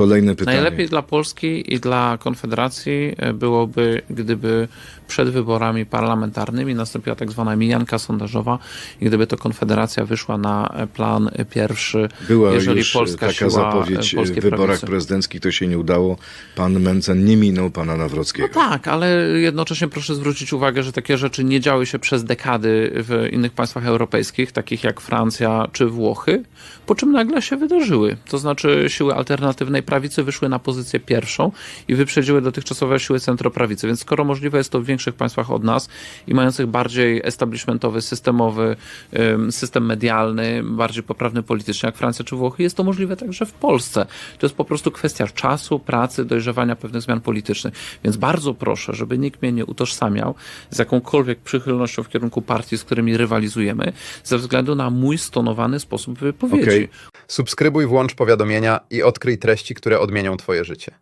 Kolejne pytanie. Najlepiej dla Polski i dla Konfederacji e, byłoby, gdyby przed wyborami parlamentarnymi nastąpiła tak zwana mijanka sondażowa i gdyby to Konfederacja wyszła na e, plan e, pierwszy, Była jeżeli już Polska taka siła zapowiedź e, w wyborach prawicy. prezydenckich, to się nie udało. Pan Mencen nie minął pana Nawrockiego. No tak, ale jednocześnie proszę zwrócić uwagę, że takie rzeczy nie działy się przez dekady w innych państwach europejskich, takich jak Francja czy Włochy, po czym nagle się wydarzyły. To znaczy siły alternatywnej prawicy wyszły na pozycję pierwszą i wyprzedziły dotychczasowe siły centroprawicy. Więc skoro możliwe jest to w większych państwach od nas i mających bardziej establishmentowy, systemowy system medialny, bardziej poprawny politycznie jak Francja czy Włochy, jest to możliwe także w Polsce. To jest po prostu kwestia czasu, pracy, dojrzewania pewnych zmian politycznych. Więc bardzo proszę, żeby nikt mnie nie utożsamiał z jakąkolwiek przychylnością w kierunku partii, z którymi rywalizujemy, ze względu na mój stonowany sposób wypowiedzi. Okej. Subskrybuj, włącz powiadomienia i odkryj treści, które odmienią Twoje życie.